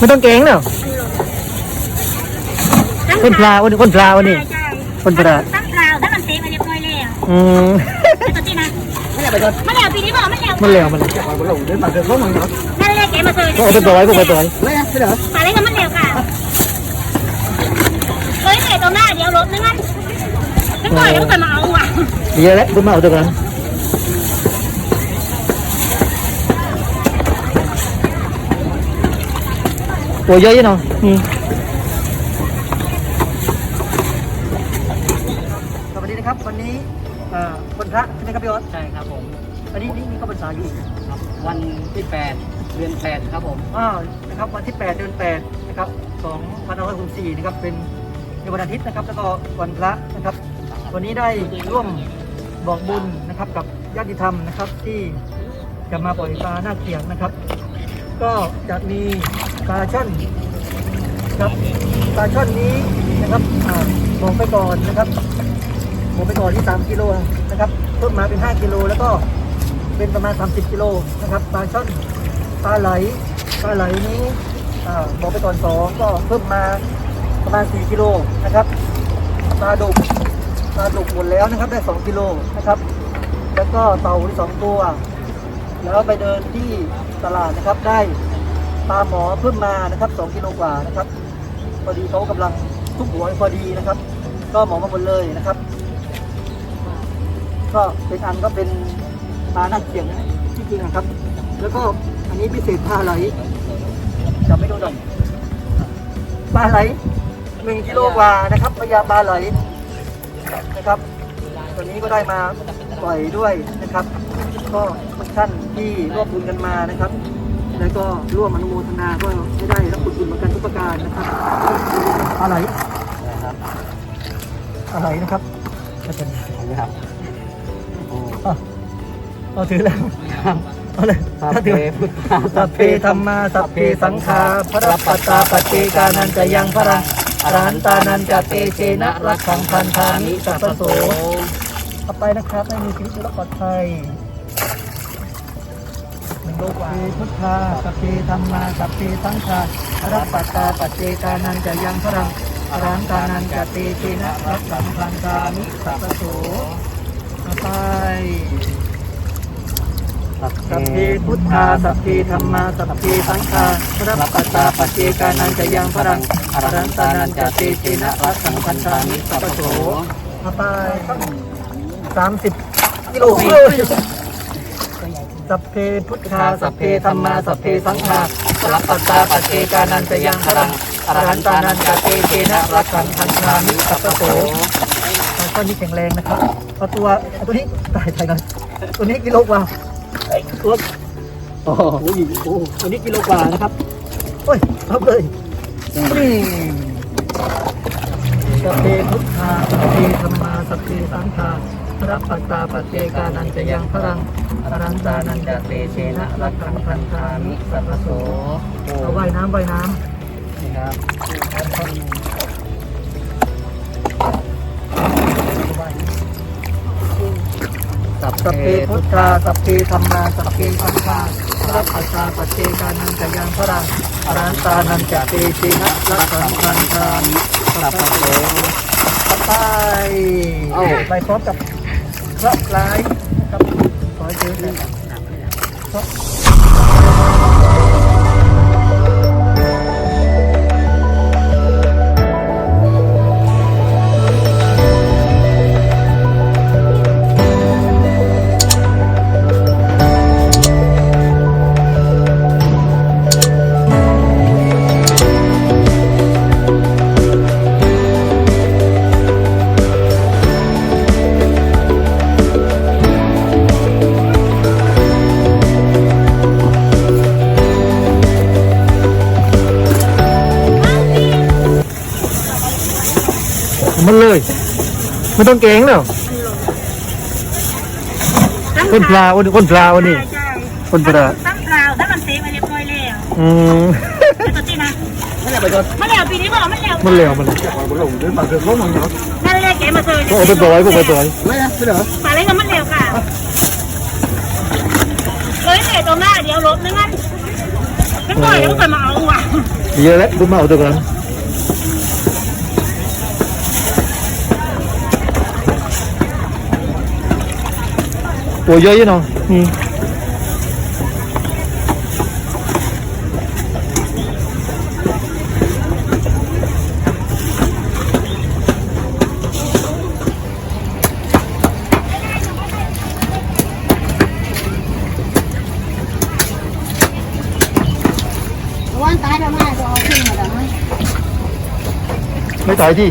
มันเลยไม่ต้องเก่งเนาะคนปลาวันนี้คนปลาวันนี้ใช่คนปลาตั้งปลาถ้ามันเตะไปเรียบร้อยแล้วอืมไม่ตัวที่นะไม่แล้วไปก่อนไม่แล้วปีนี้บอกไม่แล้วมันเหลวมันนั่นเลยเก๋มาเคยก็เอาไปตัวไว้ก็ไปตัวไว้ปลาเล็กก็มันแล้วค่ะเฮ้ยเตะตัวหน้าเดี๋ยวรถนึงงั้นนึกว่าเดี๋ยวมันมาเอาว่ะเยอะแล้วคุณมาเอาตัวกัน ตัวเยอะยี่เนาะอืมสวัสดีนะครับวันนี้เอ่อวันพระใช่ไหมครับพี่ออสใช่ครับผมอันนี้นี่นี่ก็เป็นสาอยู่อีกครับวันที่8เดือน8ครับผมอ้าวนะครับวันที่8เดือน8นะครับ2564นะครับเป็นในวันอาทิตย์นะครับแล้วก็วันพระนะครับ วันนี้ได้ร่วมบอกบุญนะครับกับญาติธรรมนะครับที่จะมาปล่อยปลาหน้าเขียงนะครับ ก็จะมี ปลาช่อนครับปลาช่อนนี้นะครับบอกไปก่อนนะครับบอกไปก่อนที่ 3 กิโลนะครับเพิ่มมาเป็น 5 กิโลแล้วก็เป็นประมาณ 30 กิโลนะครับปลาช่อนปลาไหลปลาไหลนี้บอกไปก่อนสองก็เพิ่มมาประมาณ 4 กิโลนะครับปลาดุกปลาดุกหมดแล้วนะครับได้ 2 กิโลนะครับแล้วก็เต่าที่สองตัว แล้วไปเดินที่ตลาดนะครับได้ ปลาหมอเพิ่มมานะครับ2กิโลกว่านะครับพอดีเขากำลังทุกหัวพอดีนะครับ ก็หมอมาหมดเลยนะครับ ก็เป็นอันก็เป็นปลาหน้าเขียงที่จริงนะครับ แล้วก็อันนี้พิเศษปลาไหลจับไม่โดนดอกปลาไหลหนึ่งกิโลกว่านะครับพญาปลาไหลนะครับตัวนี้ก็ได้มาปล่อยด้วยนะครับ ก็ทุกท่านที่ร่วมบุญกันมานะครับ แล้วก็ร่วมอนุโมทนาก็ไม่ได้รับบุญเหมือนกันทุกประการนะครับอะไรนะครับอะไรนะครับจะเป็นนะครับโอ้อะเอาถือแล้วเอาเลยสัพถ้าเพถือพุทธาสัพเพธรรมาสัพเพสังฆาพระปัตตาปฏิกานันจะยังพระอรหันตานันจะเตเชนะรักขังพันธานิสัพพโสต่อไปนะครับให้มีชีวิตและปลอดภัย หนึ่งโลกว่าพุทธาสัพเพธรรมาสัพเพสังฆารับปัตตาปัจเจกานันจะยังพรังอรันตานันจะเตเชนะรักสัมพันธามิสัพพโสต่อไปสัพสัพเพเพพุทธาสัพเพธรรมาสัพเพสังฆารับปัตตาปัจเจกานันจะยังพรังอรันตานันจะเตเชนะรักสัมพันธามิสัพพโสต่อไปสามสิบกิโล สัพเพพุทธาสัพเพธรรมาสัพเพสังฆารับปัตาปัจเจกานันจะยังพลังอรหันตานันจะเตเชนะรักขังพันธามิสัพพโสต้นนี้แข็งแรงนะครับเอาตัวตัวนี้ตายตายกันตัวนี้กิโลกว่าตัวโอ้โหโอ้โอ้ตัวนี้กิโลกว่านะครับโอ้ยรับเลยนี่สัพเพพุทธาสัพเพธรรมาสัพเพสังฆา รับปัตตาปัจเจกานันจะยังพลังอรันตานันจะเตเชนะรักขังพันธามิสัพโสเอาว่ายน้ำว่ายน้นี่ครับสัพเพพุทธาสัพเพธรรมาสัพเพสังฆารับปัตตาปัจเจกานันจะยังพลังอรันตานันจะเตเชนะรักขังพันธามิสัพพโสไปไปพร้อมกับ พระลายครับขอให้เจอเลยมัน ไม่ต้องเก่งเนาะคนปลาวันนี้คนปลาวันนี้ใช่ใช่คนปลาตั้งปลาถ้ามันเตะไปเรียบร้อยแล้วอืมไม่ตัวที่นะไม่ได้ไปก่อนไม่แล้วปีนี้บอกไม่แล้วมันเหลวมันนั่นเลยเก๋มาเคยก็เอาไปตัวไว้ก็ไปตัวไว้ไม่นะไม่เหรอปลาเล็กก็มันแล้วค่ะเฮ้ยเตะตัวหน้าเดี๋ยวรถนึงงั้นฉันก่อนแล้วก็มาเอาว่ะเยอะแล้วดูมาเอาตัวกัน โอ้เยอะอยู่เนาะนี่วันตายแล้วมาจะเอาขึ้นมาแล้วมั้ย ไม่ตายที่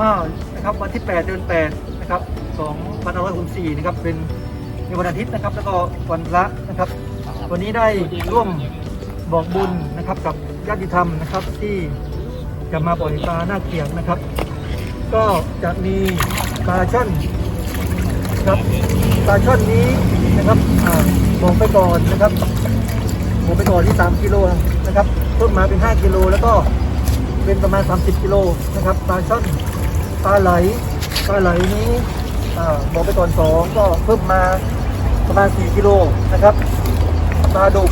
อ้าวนะครับวันที่ 8 เดือน 8 นะครับ2564นะครับ เป็นในวันอาทิตย์นะครับ แล้วก็วันพระนะครับ วันนี้ได้ร่วมบอกบุญนะครับกับญาติธรรมนะครับที่จะมาปล่อยปลาหน้าเขียงนะครับ ก็จะมีปลาช่อนครับปลาช่อนนี้นะครับบอกไปก่อนนะครับบอกไปก่อนที่ 3 กิโลนะครับเพิ่มมาเป็น 5 กิโลแล้วก็เป็นประมาณ 30 กิโลนะครับปลาช่อน ปลาไหลปลาไหลนี้บอกไปก่อน2ก็เพิ่มมาประมาณ4กิโลนะครับปลาดุก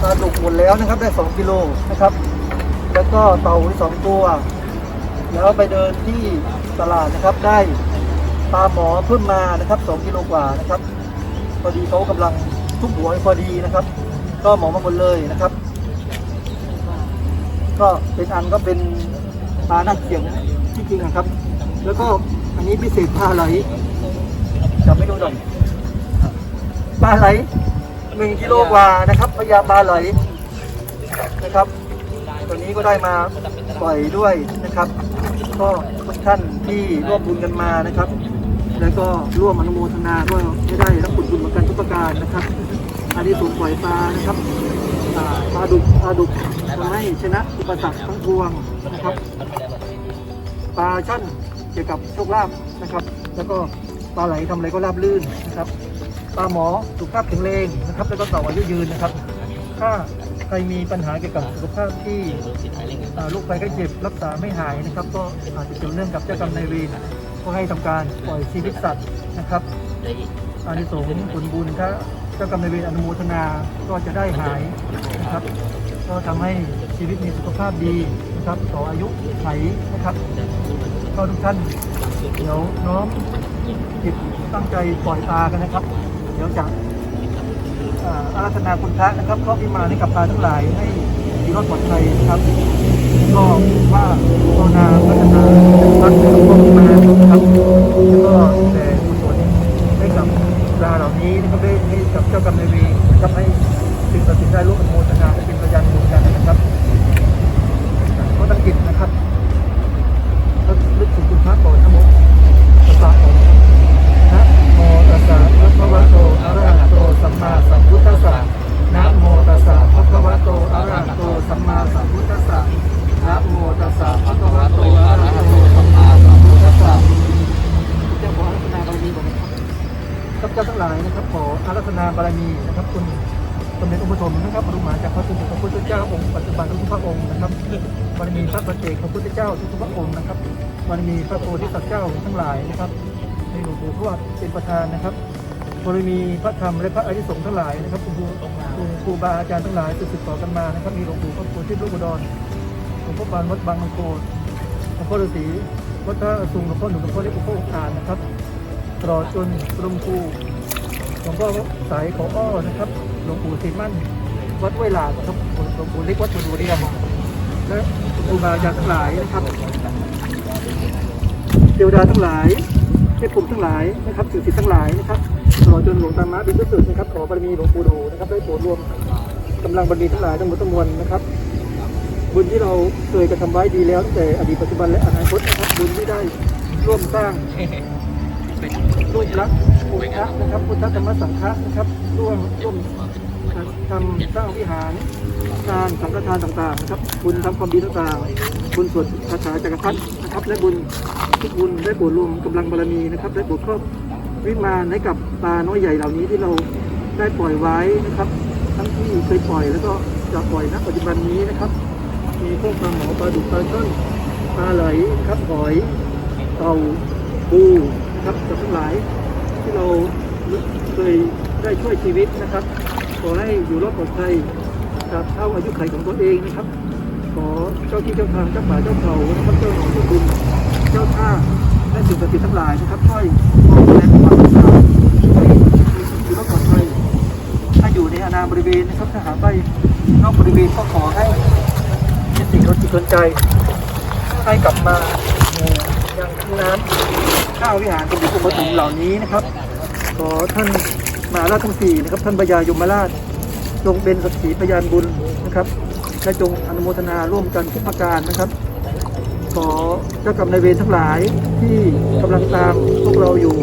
ปลาดุกหมดแล้วนะครับได้ 2กิโลนะครับ แล้วก็เต่าที่สองตัว แล้วไปเดินที่ตลาดนะครับได้ปลาหมอเพิ่มมานะครับ2กิโลกว่านะครับพอดีเขากำลังทุบหัวพอดีนะครับ ก็หมอมาหมดเลยนะครับ ก็เป็นอันก็เป็นปลาหน้าเขียงจริงๆนะครับ แล้วก็อันนี้พิเศษปลาไหลจับไม่ดูหน่อยปลาไหลหนึ่งกิโลกว่านะครับพญาปลาไหลนะครับตัวนี้ก็ได้มาปล่อยด้วยนะครับ ก็ทุกท่านที่ร่วมบุญกันมานะครับ แล้วก็ร่วมอนุโมทนาก็ไม่ได้รับผลบุญเหมือนกันทุกประการนะครับอันนี้สูงปล่อยปลานะครับอ่าปลาดุกปลาดุกทำให้ชนะอุปสรรคทั้งปวงนะครับปลาช่อน เกี่ยวกับโชคลาภนะครับ แล้วก็ปลาไหลทำอะไรก็ราบลื่นนะครับปลาหมอสุขภาพแข็งแรงนะครับ แล้วก็ต่ออายุยืนนะครับ ถ้าใครมีปัญหาเกี่ยวกับสุขภาพที่อ่าโรคภัยไข้เจ็บรักษาไม่หายนะครับ ก็อาจจะเกี่ยวเนื่องกับเจ้ากรรมนายเวรก็ให้ทำการปล่อยชีวิตสัตว์นะครับอานิสงส์ผลบุญถ้าเจ้ากรรมนายเวรอนุโมทนาก็จะได้หายนะครับ ก็ทำให้ชีวิตมีสุขภาพดี ครับต่ออายุไขนะครับก็ทุกท่านเดี๋ยวน้อมจิตตั้งใจปล่อยปลากันนะครับ เดี๋ยวจะอาอาราธนาคุณพระนะครับก็พิมาให้กับปลาทั้งหลายให้มีรอดปลอดภัยนะครับก็ว่าภาวนาพัฒนาพัฒนาสมบูรณ์มานะครับแล้วก็แต่กุศลให้กับปลาเหล่านี้นะครับได้ให้กับเจ้ากรรมนายเวรนะครับให้สิ่งศักดิ์สิทธิ์ได้ร่วมอนุโมทนาเป็นพยานบุญกันนะครับ ก็ตั้งจิตนะครับแล้วลึกถึงคุณพระก่อนนะโมตัสสะก่อนนะโมตัสสะภะคะวะโตอะระหะโตสัมมาสัมพุทธัสสะนะโมตัสสะภะคะวะโตอะระหะโตสัมมาสัมพุทธัสสะนะโมตัสสะภะคะวะโตอะระหะโตสัมมาสัมพุทธัสสะเจ้าขออารัธนาบารมีก่อนนะครับข้าพเจ้าทั้งหลายนะครับขออารัธนาบารมีนะครับคุณสมเด็จองค์ปฐมนะครับบรมมาจากพระสุคพระพุทธเจ้าองค์ปัจจุบันทุกพระองค์นะครับ บารมีพระประเจกพระพุทธเจ้าทุกพระองค์นะครับบารมีพระโพธิสัตว์เจ้าทั้งหลายนะครับในหลวงปู่ทวดเป็นประธานนะครับบารมีพระธรรมและพระอริสงฆ์ทั้งหลายนะครับคุณครูครูบาอาจารย์ทั้งหลายสืบต่อกันมานะครับ มีหลวงปู่พระโพธิลูกอุดรหลวงพ่อปานวัดบางมังโกหลวงพ่อฤาษีวัดพระสุงหลวงพ่อหนุ่มหลวงพ่อเล็กหลวงพ่อองค์ารนะครับตลอดจนหลวงปู่หลวงพ่อสายขออ้อนะครับ หลวงปู่ศรีมั่นวัดห้วลาครับหลวงปู่เล็กวัดประดูดีกัน และครูบาอาจารย์ทั้งหลายนะครับเทวดาทั้งหลายเทพภูมิทั้งหลายนะครับสิ่งศักดิ์สิทธิ์ทั้งหลายนะครับตลอดจนหลวงตามะเป็นที่สุดนะครับ ขอบารมีหลวงปู่ดูนะครับได้โปรดรวมกำลังบารมีทั้งหลายทั้งหมดทั้งมวลนะครับ บุญที่เราเคยกระทำไว้ดีแล้วตั้งแต่อดีตปัจจุบันและอนาคตนะครับบุญที่ได้ร่วมสร้างร่วมรักพุทธะนะครับพุทธธรรมสังฆะนะครับร่วมร่วม ทำสร้างวิหารการสังฆทานต่างๆนะครับ บุญทำความดีต่างๆ บุญสวดคาถาจักรพรรดินะครับและบุญทุกบุญได้โปรดรวมกำลังบารมีนะครับได้โปรดครอบวิมานให้กับปลาน้อยใหญ่เหล่านี้ที่เราได้ปล่อยไว้นะครับ ทั้งที่เคยปล่อยแล้วก็จะปล่อยณปัจจุบันนี้นะครับ มีพวกปลาหมอปลาดุกปลาช่อนปลาไหลครับหอยเต่าปูนะครับกับทั้งหลายที่เราเคยได้ช่วยชีวิตนะครับ ขอให้อยู่รอดปลอดภัยกับเท่าอายุไขของตัวเองนะครับ ขอเจ้าที่เจ้าทางเจ้าป่าเจ้าเขานะครับเจ้าหนองเจ้าบุญเจ้าท่าและสิ่งศักดิ์สิทธิ์ทั้งหลายนะครับช่วยมองแลความรักษาให้อยู่รอดปลอดภัยถ้าอยู่ในอาณาบริเวณนะครับถ้าหาไปนอกบริเวณก็ขอให้เป็นสิ่งรดจิตรนใจ ให้กลับมาอยู่ยังน้ำข้าววิหารเป็นบุคคลปฐมเหล่านี้นะครับ ขอท่าน มหาราชทั้งสี่นะครับท่านพญายมราช จงเป็นสักขีพยานบุญนะครับ และจงอนุโมทนาร่วมกันทุกประการนะครับ ขอเจ้ากรรมนายเวรทั้งหลายที่กำลังตามพวกเราอยู่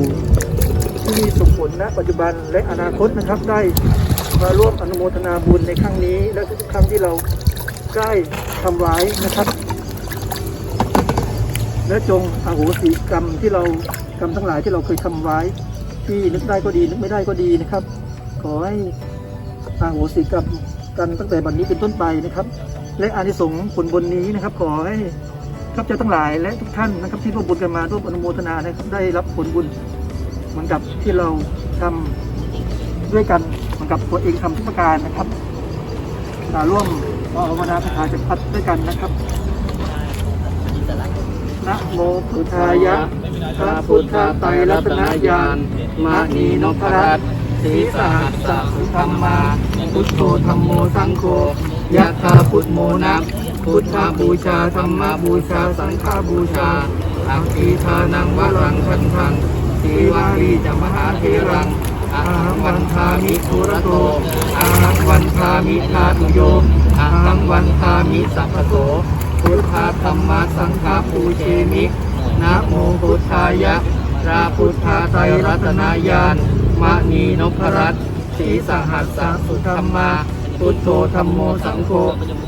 ที่มีส่งผลณปัจจุบันและอนาคตนะครับได้มาร่วมอนุโมทนาบุญในครั้งนี้ และทุกๆครั้งที่เราได้ทำไว้นะครับ และจงอโหสิกรรมที่เรากรรมทั้งหลายที่เราเคยทำไว้ ที่นึกได้ก็ดีนึกไม่ได้ก็ดีนะครับ ขอให้อโหสิกรรมกันตั้งแต่บัดนนี้เป็นต้นไปนะครับ และอานิสงส์ผลบุญนี้นะครับ ขอให้ข้าพเจ้าทั้งหลายและทุกท่านนะครับที่ร่วมบุญกันมาร่วมอนุโมทนานะครับได้รับผลบุญเหมือนกับที่เราทำด้วยกันเหมือนกับตัวเองทำทุกประการนะครับมาร่วมภาวนาคาถาจักรพรรดิด้วยกันนะครับ นะโมพุทธายะพระพุทธไตรรัตนญาณมานีนพรัตน์สีสหัสสะสุธรรมาพุทโธธรรมโมสังโฆยะถาพุทโมนะพุทธบูชาธรรมบูชาสังฆบูชาอังคีทานังวรังคันทังสีวารีจะมหาเทรังอาหังวันทามิทุระโตอาหังวันทามิทาตุโยมอาหังวันทามิสัพพโส พุทธาธรรมสังฆาปูเชมินะโมพุทธายะระพุทธาไตรรัตนายานมะนีนพรัตสีสหัสสะสุธรรมาพุทโธธรรมโมสังโฆ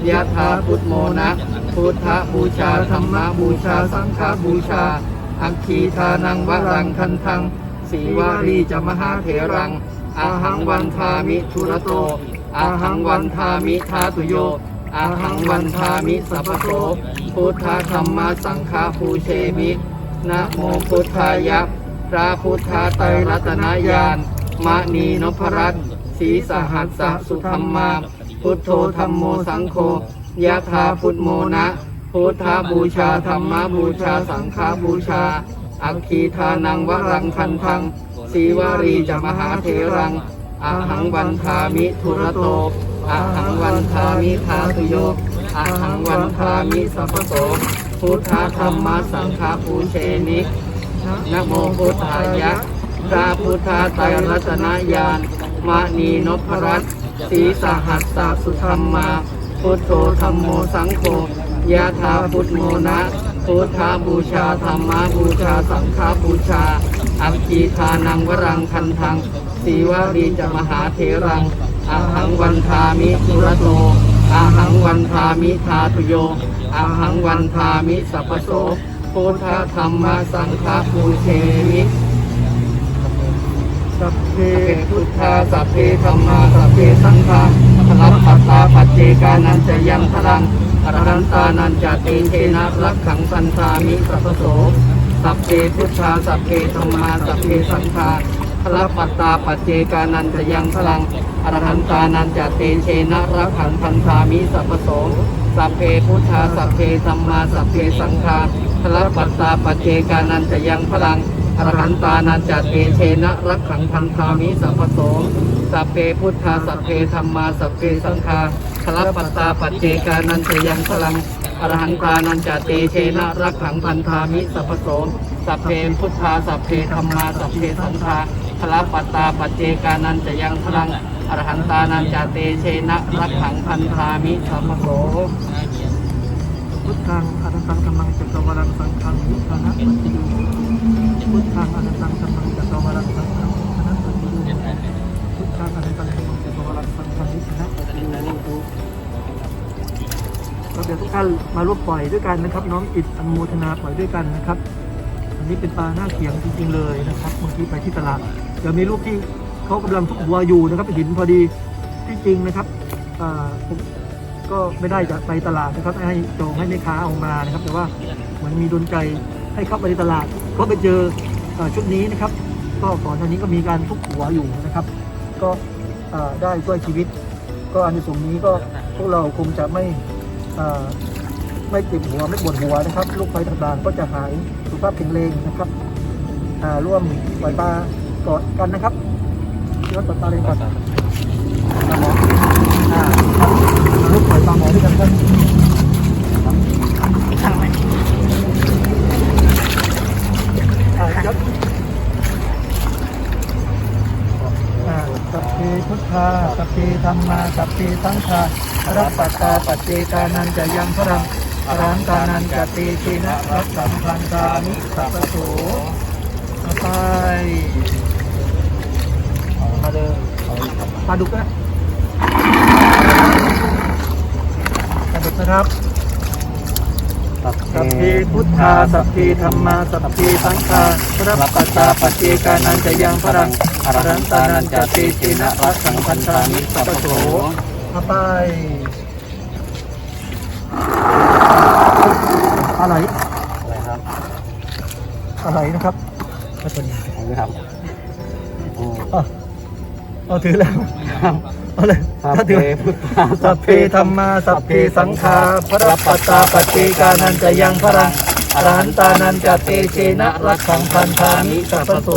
ยะถาพุทโมนะพุทธบูชาธรรมบูชาสังฆบูชา อัคคีทานังวรังคันทังสีวารีจะมหาเถรังอาหังวันทามิทุระโตอาหังวันทามิทาตุโย อาหังวันทามิสัพพโสพุทธธรรมสังฆาภูเชมินะโมพุทธายะพระพุทธาไตรรัตนายานมะนีนพรัตน์สีสหัสสะสุธรรมา พุทโธธรรมโมสังโฆยะถาพุทโมนะ พุทธบูชาธรรมบูชาสังฆบูชา อัคคีทานังวรังคันทังสีวารีจะมหาเถรังอาหังวันทามิทุระโต อาหังวันทามิทาตุโยอาหังวันทามิสัพโสพุทธธรรมสังฆาปูเชนินะโมพุทธายะพระพุทธาไตรรัตนญาณมะนีนพรัตสีสหัสสะสุธรรมาพุทโธธรรมโมสังโฆยะถาพุทโมนะพุทธาบูชาธรรมบูชาสังฆาบูชาอัคคีทานังวรังคันทังสีวารีจะมหาเถรัง อาหังวันทามิสุระโตอาหังวันทามิทาตุโยอาหังวันทามิสัพพโสพุทธธรรมสังฆาปูเชมิสัพเพพุทธาสัพเพธรรมาสัพเพสังฆาพลังปัตตาปัจเจกานันจะยังพลังอรหันตานันจะตีเทนะรักขังสันตามิสัพพโสสัพเพพุทธาสัพเพธรรมาสัพเพสังฆาพลังปัตตาปัจเจกานันจะยังพลัง อรหันตานันจเตเชนะรักขังสันตามิสัพพโสสัพเพพุทธาสัพเพธรรมาสัพเพสังฆาพลังปัตตาปัจเจกานันจะยังพลังอรหันตานันจัตเตเชนะรักขังพันธามิสัพพโสสัพเพพุทธาสัพเพธรรมาสัพเพสังฆาคลัปปัตตาปัจเจกานันจะยังพลังอรหังกานันจเตเชนะรักขังพันธามิสัพพโสสัพเพพุทธาสัพเพธรรมาสัพเพสังฆา คลัปปัตตาปัจเจกานันจะยังพลังอรหันตานันจะเตเชนะรักขังพันธามิสัพพโสพุทธังอนันตังธรรมังจักรวาลังสังฆังยุทธนะปัจจโยพุทธังอนันตังธรรมังจักรวาลังสังฆังยุทธนะปัจจโยพุทธังอนันตังธรรมังจักรวาลังสังฆังยุทธนะปัจจโยเราเดี๋ยวทุกท่านมาร่วมปล่อยด้วยกันนะครับ น้องอิดอนุโมทนาปล่อยด้วยกันนะครับ อันนี้เป็นปลาหน้าเขียงจริงๆเลยนะครับบางทีไปที่ตลาด เดี๋ยวมีลูกที่เขากำลังทุกหัวอยู่นะครับห็นพอดีที่จริงนะครับผมก็ไม่ได้จะไปตลาดนะครับให้โจงให้แม่ค้าเอามานะครับ แต่ว่าเหมือนมีดนใจให้เข้าไปในตลาดก็ไปเจออชุดนี้นะครับ ก็ก่อนหน้านี้ก็มีการทุกหัวอยู่นะครับ ก็ได้ช่วยชีวิต ก็อันที่สงส์นี้ก็พวกเราคงจะไม่ไม่เจ็บหัวไม่ปวดหัวนะครับโรคภัยต่างๆก็จะหายสุขภาพแข็งแรงนะครับร่วมปล่อยปลา ก่อนกันนะครับที่วัดปล่อยปลาเลยก่อนปลาหมออ่าครับร่วมปล่อยปลาหมอด้วยกันครับอ่าครับอ่าสัพเพพุทธาสัพเพธรรมาสัพเพสังฆารัปปัตตาปัจเจกานันจะยังพรังอรังกานันจะตีชีนะรักสัมพันธามิสัพโสมาไป มาเลยปลาดุกนะปลาดุกนะครับสัพสัพเพพุทธาสัพเพธรรมาสัพเพสังฆาพระปัตตาปัจเจกานันจะยังพรังอรันตานันจะตีชีนะรักสัมพันธามิสัพพโสมาไปอะไรอะไรครับอะไรนะครับก็ตัวนี้เอาเลยครับโอ้อ๋อ เอาถือแล้วครับเอาเลยสัพถ้าเพถือพุทธาสัพเพธรรมาสัพเพสังฆาพระปัตตาปัจเจกานันจะยังพรังอรหันตานันจะเตเชนะรักขังพันธามิสัพพโส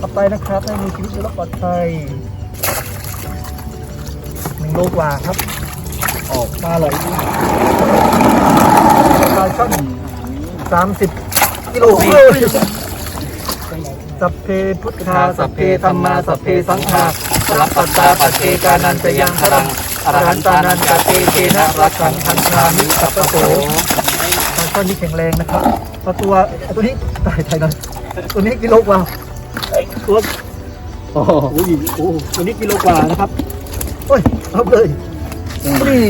ต่อไปนะครับให้มีชีวิตอยู่รอดปลอดภัยหนึ่งโลกว่าครับ ออกมาเลยปลาช่อนสามสิบกิโลเฮ้ย สัพเพพุทธาสัพเพธรรมาสัพเพสังฆาสัพปัตตาปัจเจกานันจะยังพลังอรหันตานันจะเตเชนะรักขังพันธามิสัพพโสตอนต้นนี้แข็งแรงนะครับพอตัวตัวนี้ตายตายหน่อยตัวนี้กิโลกว่าตัวโอ้โหโอ้ยโอ้ตัวนี้กิโลกว่านะครับโอ้ยเอาเลยนี่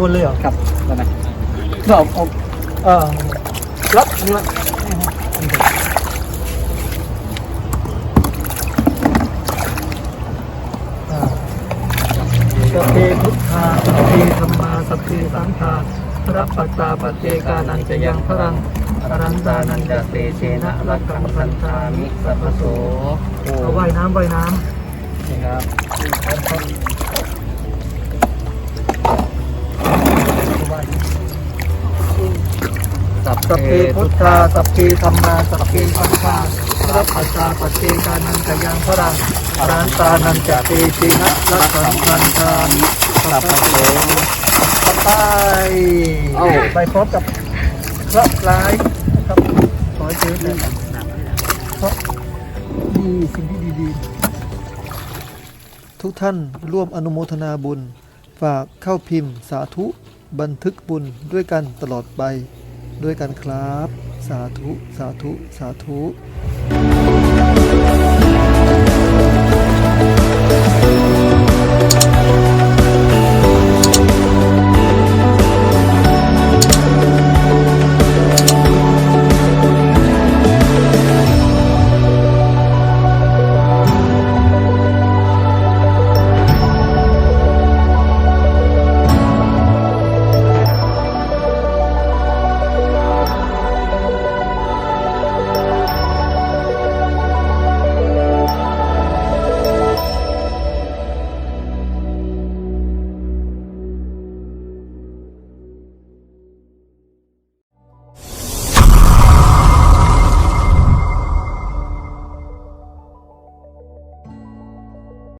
ดนเลยเหรอครับได้ไหมก็เอาเอาเออรับนี่ละอ่าสัพเพพุทธาสัพเพธรรมาสัพเพสังฆาพระปัตตาปัจเจกานันจะยังพรังอรันตานันจะเตเชนะรักขังพันธามิสัพพโสโอ้เอาว่ายน้ำว่ายน้นี่ครับ สัพเพพุทธาสัพเพธรรมาสัพเพสังฆาพระปัตตาปัจเจกานันจะยังพรังอรันตานันจะเตเชนะรักขังพันธามิสัพพโสไปไปพร้อมกับพระร้ายนะครับขอให้เจอแต่เพราะดีสิ่งที่ดีๆทุกท่านร่วมอนุโมทนาบุญ ฝากเข้าพิมพ์สาธุบันทึกบุญด้วยกันตลอดไป ด้วยกันครับ สาธุ สาธุ สาธุ